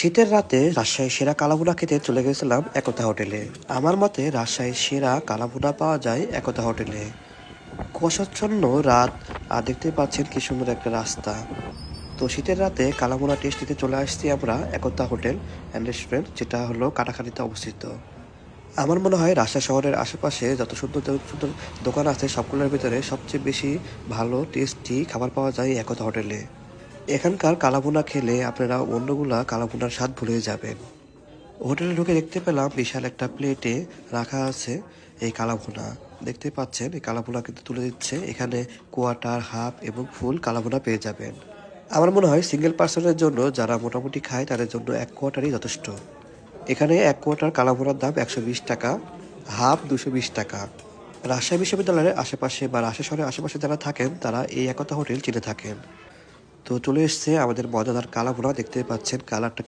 শীতের রাতে রাজশাহীর সেরা কালাভুনা খেতে চলে গেছিলাম একতা হোটেলে। আমার মতে রাজশাহীর সেরা কালাভুনা পাওয়া যায় একতা হোটেলে। কুয়াশাচ্ছন্ন রাত, আর দেখতে পাচ্ছেন কি সুন্দর একটা রাস্তা। তো শীতের রাতে কালাভুনা টেস্ট দিতে চলে আসছি আমরা একতা হোটেল অ্যান্ড রেস্টুরেন্ট যেটা হলো কাটাখালীতে অবস্থিত। আমার মনে হয় রাজশাহী শহরের আশেপাশে যত সুন্দর সুন্দর দোকান আছে সবগুলোর ভিতরে সবচেয়ে বেশি ভালো টেস্টি খাবার পাওয়া যায় একতা হোটেলে। এখানকার কালাভুনা খেলে আপনারা অন্যগুলা কালাভুনার স্বাদ ভুলে যাবেন। হোটেলে ঢুকে দেখতে পেলাম বিশাল একটা প্লেটে রাখা আছে এই কালাভুনা। দেখতে পাচ্ছেন, এই কালাভুনা কিন্তু তুলে দিচ্ছে। এখানে কোয়াটার, হাফ এবং ফুল কালাভুনা পেয়ে যাবেন। আমার মনে হয় সিঙ্গেল পার্সনের জন্য যারা মোটামুটি খায় তাদের জন্য এক কোয়াটারই যথেষ্ট। এখানে এক কোয়াটার কালাভুনার দাম একশো বিশ টাকা, হাফ দুশো বিশ টাকা। রাজশাহী বিশ্ববিদ্যালয়ের আশেপাশে বা রাজশাহী শহরের আশেপাশে যারা থাকেন, তারা এই একতা হোটেল চিনে থাকেন। তো চলে এসছে আমাদের মজাদার কালাভুনা দেখতে পাচ্ছেন কালারটা